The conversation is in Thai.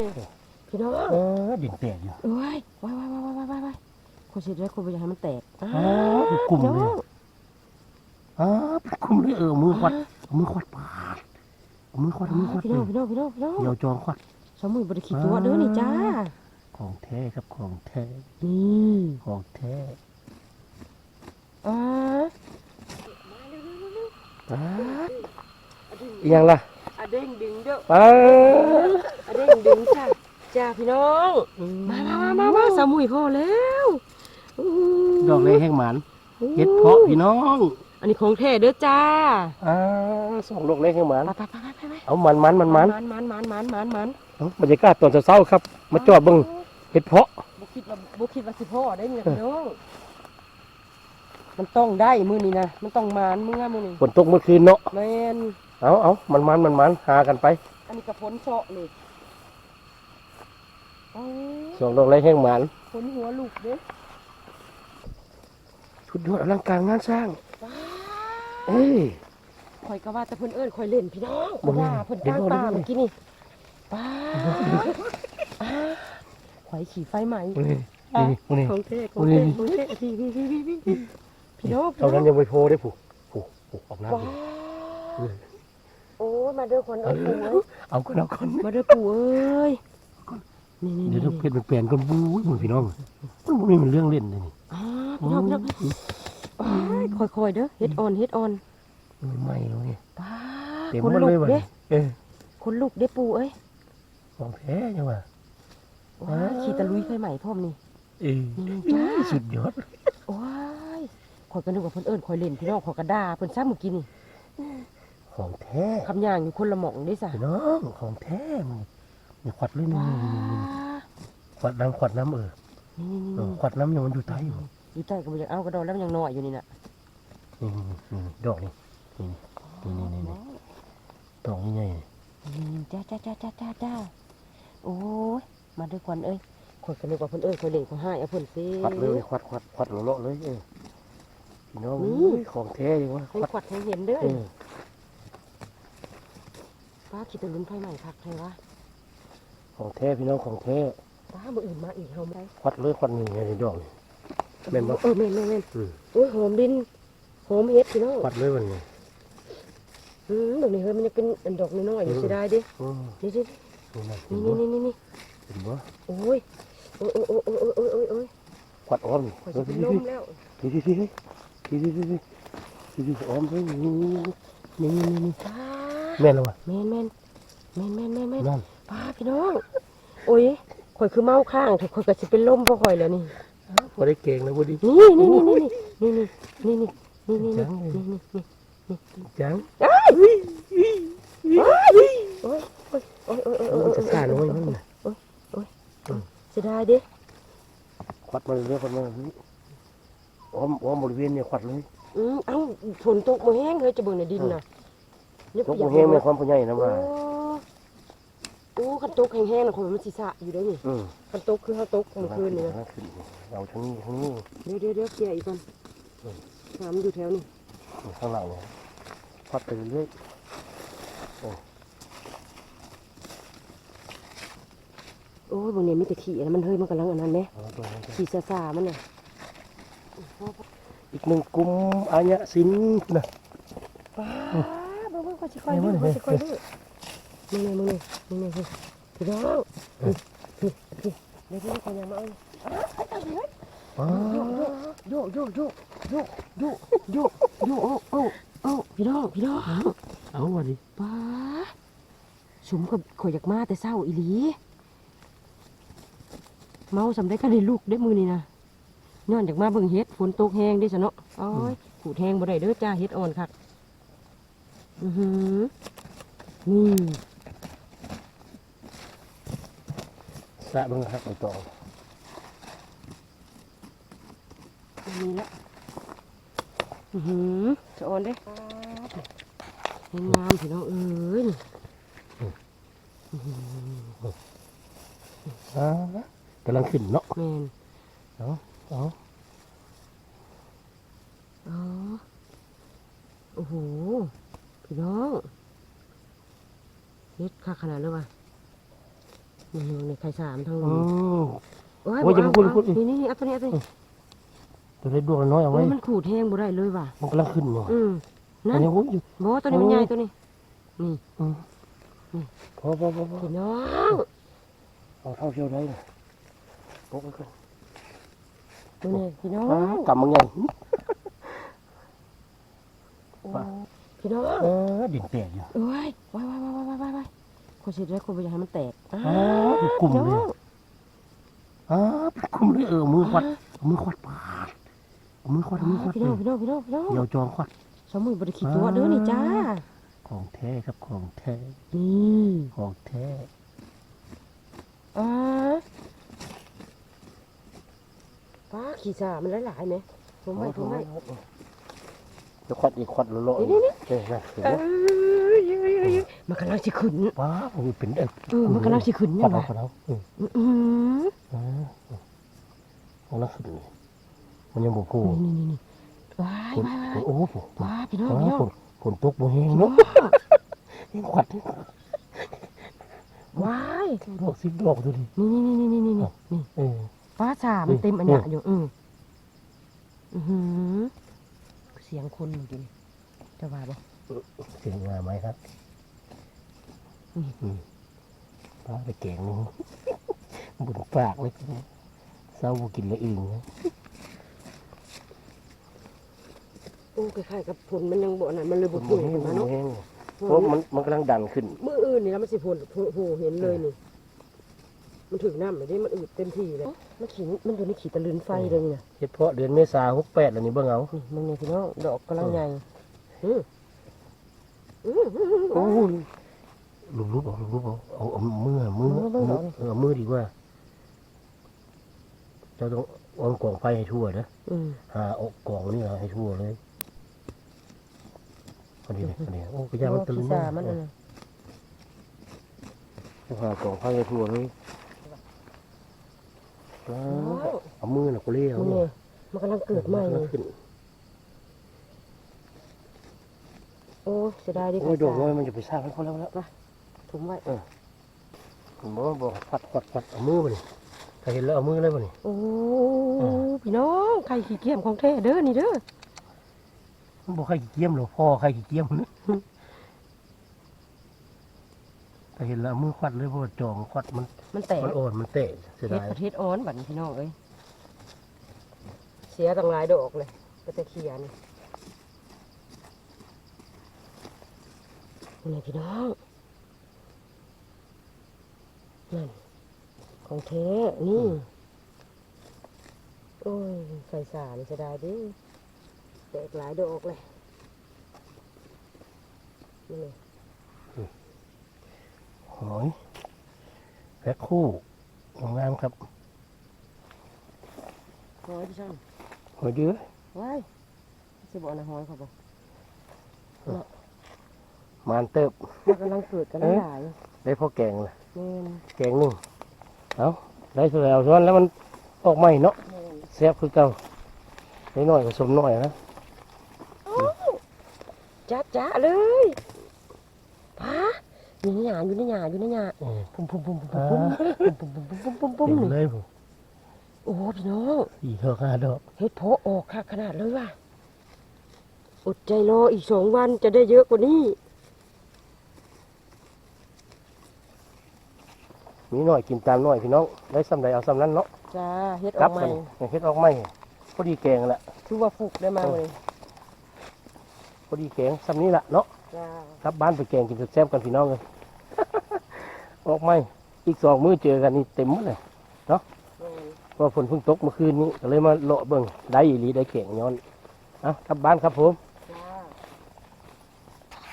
นี่พี่น้องเออดินแตกอยู่เอ้ยว้ายว้ายว้ายว้ายว้ายว้ายคนสิได้คนไปอยากให้มันแตกอ้าอ๋อเป็นกลุ่มพี่เลน้อยงอ๋อเป็นกลุ่มเลยเออมือควัดเอามือควัดปาดเอามือควัดเอามือควัดพี่เลน้องยพี่น้องพี่น้องพี่น้องเดี๋ยวจองควัดสองมือบริขีตัวเด้อนี่จ้า ของแท้ครับของแท้นี่ของแท้อ่าปาดอีหยังล่ะอะ เด้งดึงเด้อปาดอะเด้งดึงจ้าจ้าพี่น้อง มามามามามาสามุยพอแล้วอู้ดอกเลยแห้งหมันเฮ็ดเพาะพี่น้องอันนี้ของแท้เด้อจ้าอ่าสองดอกเลยแห้งหมันไปไปไปไปไปไปเอามันมันมันมันมันมันมันมันมันมันเอาบรรยากาศตอนเช้าๆครับ มาจอดเบิ่งเฮ็ดเพาะบุคิดว่าบุคิดว่าสิพ่อได้เนี่ยพี่น้อง มันต้องได้มือนี้นะ มันต้องมานมือมือนี้ฝนตกเมื่อคืนเนาะ แมน เอาเอามันมันมันมันหากันไป อันนี้กระพ้นเชาะเลยโอ้ยสองดอกเลยแห้งหมันพ้นหัวลูกเด้อชุดยอดอลังการงานสร้างว้าเอ้ยข่อยก็ว่าแต่เพิ่นเอิ้นข่อยเล่นพี่น้องบ่แม่นว่าเพิ่นกลางป่าเดี๋ยวเมื่อกี้นี่ป้าอ่าข่อยขี่ไฟไหมนี่นี่นี่ของเท่ของโอ้เท่ยของเท่พี่พี่พี่พี่พี่พี่น้องพี่เท่าน้นั้อนงยังไม่โพได้ผูกผูกผูกออกน้ำว้าอยู่ว โอ้ยมาเด้อคนเอเอ้ยปู่เอ้อยเอาคนเอาคนมาเด้อปู่เอ้ยนี่นี่เดี๋ยวนี่ต้องเพชรมันเปลี่ยนกันบู๊ยหมดพี่น้องมันบ่มีมันเรื่องเล่นเลยนี่อ่าพี่น้องพี่น้องว้ายค่อยๆเด้อเฮ็ดออนเฮ็ดออนมันไหม่เลยว้าเต็มคนหมดลุเลยกว่ะเด้เออคนลุกเด้ปู่เอ้ยของแท้ยังว่ะว้ายขี่ตะลุยไฟใหม่พร้อมนี่เออนี่จ้าสุดยอดว้ายข่อยก็นึกว่าเพิ่นเอิ้นข่อยเล่นพี่น้องข่อยก็ด่าเพิ่นซ้ำเมื่อกี้นี่ ของแท้คำย่างอยู่คนละหม่องเด้ซะพี่น้องของแท้มันมีขวัดเลยนี่ว้าขวัดน้ำขวัดน้ำเออนี่เอนี่อขวัดน้ำยังมันอยู่ใต้อยู่ อยู่ใต้ก็บ่อยากเอากระโดดแล้วมันยังน้อยอยู่นี่น่ะนี่นี่นี่นี่ดอกนี่นี่นี่นี่นี่ดอกนี่ไงนี่จ้าจ้าจ้าจ้าจ้าจ้าโอ้ยมาด้วยควันเอ้ยข่อยก็นึกว่าเพิ่นเอิ้นข่อยเล่นข่อยให้เอาเพิ่นซิขวัดเลยขวัดขวัดขวัดเลาะๆเลยเออพี่น้องนี่เอ้ยของแท้ยังวะให้ขวัดขวัดให้เห็นเด้อ เออ ป้าขี่ตะลุนไฟใหม่คักใครวะของแท้พี่น้องของแท้ป้ามื้ออื่นมาอีกเฮาไม่ได้ขวัดเลยขวัดนี่ไงนี่ดอกนี่แม่นบ่เออแม่นแม่นแม่นอืมโอ้ยหอมดินหอมเฮ็ดพี่น้องขวัดเลยวันนี้อืมดอกนี้เฮ้ยมันยังเป็นอันดอกน้อยๆอยู่เสียดายเดิอืมนี่ดินี่นะเห็นี่นบ่นี่นี่นี่เห็นบ่โอ้ยโอ้ยโอ้ยโอ้ยโอ้ยโอ้ยโอ้ยโอ้ยขวัดอ้อมนี่ข่อยเอสิอเป็นพี่ลมแล้วพี่พี่พี่พี่พี่พี่พี่พี่พี่อ้อมเลยนี่นี่นี่นี่นี่ป้า แม่นแล้ววะแม่นแม่นแม่นแม่นแม่นแม่นนั่นป้าพี่น้อง โอ้ยข่อยคือเมาข้างถูกข่อยก็สิเป็นลมเพราะข่อยแล้วนี่ พอได้เก่งแล้วพอดีนี่นี่นี่นี่นี่นี่นี่นี่นี่นี่นี่จังเลยนี่นี่นี่จังโอ้ยโอ้ยโอ้ยโอ้ยโอ้ยโอ้ยเอโอ้อยจะสาน้อยมันน่ะเสียดายเด้ขวัดมาเรื่อยๆขวัดมาเรื่อยอ้อมอ้อมบริเวณเนี่ยขวัดเลยอืมเอ้าฝนตกมาแห้งเฮ้ยจะเบิ่งในดินน่ะเนี่ยตกเปียบ่แห้งแม่ความผู้ใหญ่นะโอ้ว่าโอ้คันตกแห้งๆน่ะข่อยว่ามันสิสะอยู่ได้นี่อืมคันตกคือเฮาตกเมื่อคืนนี่นะขึ้นเราทั้งนี้ทั้งนี้ เดี๋ยวเดี๋ยวเดี๋ยวเกลี่ยอีกก่อนน้ำอยู่แถวนี้ข้างหลังเนี่ยขวัดไปเรื่อยโอ้ยบางเนี่ยมีแต่ขี้นะมันเฮ้ยมันกำลังอันนั้นเนี่ยเอาตัวนั้นไปขี้ซาซาๆมันเนี่ยอีกหนึ่งกลุ่มอาญะสินนะ ก็สิคอยดูก็สิคอยดื้อมึงนี่มึงนี่มึงนี่คือพี่น้องอคือเดี๋ยวพี่ก็ยังมาเอาโยกโยกโยกโยกโยกโยกโยกโอ้โอ้โอ้พี่น้องพี่น้องเอาวันนี้ป้าสุมกับข่อยอยากมาแต่เศร้าอีหเมาสำได้ก็ได้ลูกได้มือนี่นะน้อนจากมาเบิ่งเฮ็ดฝนตกแห้งได้สนอโอ้ยขูดแห้งบ่ได้เด้อจ้าเฮ็ดอ่อนคัก อือหือนี่สะเบังครับไปต่ออันนี้ละอือหือจะอ่อนเด้งามๆพี่น้องเอ้ยนี่อ่ากำลังขึ้นเนาะแม่นเอาเอาอ๋อโอ้โห พี่น้องเฮ็ดคักขนาดเลยว่ะนี่นี่ไข่สามทั้งอืนี้มโอ้ยโอ้ยอย่าไปพูดเอาพูดอีกนี่นี่เอาตัวนี้เอาตัวนี้ตัวเล็กดวงน้อยเอาโอ้ไว้ยมันขูดแห้งบ่ได้เลยว่ะมันกำลังขึ้นอยู่อืมอันั่นนนี้โอ้ยอยู่บ่ตัวนี้มันโอ้ใหญ่ตัวนี้นี่อืมพอพอพอพอพี่น้องเอาเท่าเชียวได้เลยโอ้ยขึ้นตัวนี้พี่น้องอ้าวกำมึงไง โอ้ พี่น้องเออดินแตกอยู่โอ้ยว้ายว้ายว้ายว้ายว้ายว้ายคนสิได้คนบ่อยากให้มันแตกอ้าอ้าวเป็นกลุ่มพี่เลน้อยงอ้าวเป็นกลุ่มเลยเออมือควัดเอามือควัดปาดเอามือควัดเอามือควัดพี่น้องพี่น้องพี่น้องพี่น้องเดี๋ยวจองควัด สองมือบริขีตัวเด้อนี่จ้า ของแท้ครับของแท้นี่ของแท้อ่าป้าขี้สามันหลายๆไหมผมไม่ผมไม่ จะควัดอีกควัดโลๆนี่นี่เอ้ยนะเห็นเอ้ไหมยมันกำลังสิขึ้นว้าโอ้ยเป็นเอ็ดเออมันกำลังสิขึ้นคยัวัดงเอาไงควัดเอาเอออืมอ่าของนักขึ้นเลยมันยังบอกโก้นี่นี่นี่ว้ายฝนว้ายว้ายโอ้โหฝนว้ายพี่น้องว้าพี่น้องฝนฝนตกบ่แห้งเนาะควัดว้ายดอกสิบดอกดูดินี่นี่นี่นี่นี่นี่นี่เออฟ้าสามันเต็มอันเนี้ยอยู่อืมอือหือเสียงคนเมื่อกี้นี่จะว่าบ่เสียงมาไหมครับอืมอืมป้าไปแกงหนึงบุญปากเลยเศร้าบ่กินละอึ่งนะโอ้คล้ายๆกับผลมันยังบ่นั่นมันเลยบ่บ่พุ่งแห้งขึ้นบ่มาเนาะแห้งเพราะมันมันกำลังดันขึ้นมื้ออื่นนี่แล้วมันสิผลโผล่เห็นเลยนี่ มันถึงน้ำเลยดิมันอืดเต็มที่เลย มันขี่มันอยู่ในขี่ตะลืนไฟเลยนี่นะเฉพาะเดือนเมษาหกแปดแล้วนี่เบิ่งเอานี่มึงนี่พี่น้องดอกกำลังใหญ่อืออืออือโอ้อือยลูบลูบเอาลูบเอาเอาเอามือมือมือเบิ่งเอาดิเออมือดีกว่าเจ้าต้องเออนกล่องไฟให้ทั่วนะอืมหาเอากล่องนี่ให้ทั่วเลยพอดีเลยพอดีโอ้กระยามันตะลึงพิซซ่ามันอันนั้นเอาหากล่องไฟให้ทั่วเลยว้าว เอามือน่ะก็เลี้ยวมึงเนี่นี่ยมันกำลังเกิดใหม่มันนี่ขึ้นโอ้เสียดายดิโอ้ยดอกน้อยมันจะไปสร้างให้เขาแล้วแล้วถุงไว้ผมบอกว่าบอกปัดปัดปัดเอามือมานี่ถ้าเห็นแล้วเอามือเลยมานี่โอ้พี่น้องไข่ขี้เกียจของแท้เด้อนี่เด้อมันบอกใครขี้เกียมหรอกพ่อใครขี้เกียมนะ ถ้าเห็นแล้วเอามือควัดเลยเพราะว่าจองควัดมันมันแตกมันอ่อนมันเตะเสียเฮ็ดดายประเทศอ่อนบัดนี้พี่น้องเอ้ยเสียตั้งหลายดอกเลยก็จะเขียนนี่พี่น้องนั่นของแท้นี่ โอ้ยใส่สารจะได้ดิแตกหลายดอกเลยนี่เลย หอยแพ็คคู่งามครับหอยพี่ช่างหอยเดือว้ายสิบอกนะหอยเขาบอกมานเติบมันกำลังเกิดกันหลายได้พ่อแกงเลยแม่นแกงหนึ่งเอาได้สุดแล้วส่วนแล้วมันออกใหม่เนาะแม่นแซ่บคือเก่าได้หน่อยผสมหน่อยนะจ้าจ้าเลยพา อยู่ในหยาอยู่ในหยาอยู่ในหยาเออปุ่มปุ่มปุ่มปุ่มอ่าปุ่มปุ่มปุ่มปุ่มปุ่มปุ่มเต็มนี่เลยผมโอ้พี่น้องสี่ดอกห้าดอกเฮ็ดเพาะออกค่ะขนาดเลยว่ะอดใจรออีกสองวันจะได้เยอะกว่านี้มีหน่อยกินตามหน่อยพี่น้องได้ซ้ำใดเอาซ้ำนั้นเนาะจ้าเฮ็ดอครัอบกใหม่มันเฮ็ดออกใหม่พอดีแกงแหละคือว่าฟุกได้มากเลยพอดีแกงซ้ำนี้แหละเนาะจ้า ครับบ้านไปแกงกินแซ่บๆกันพี่น้องเลย ออกไม่อีกสองมื้อเจอกันนี่เต็มหมดเลยเนาะเพราะฝนเพิ่งตกเมื่อคืนนี้ก็เลยมาเลาะเบิ่งได้อีหลีได้แกงย้อนอะกลับบ้านครับผม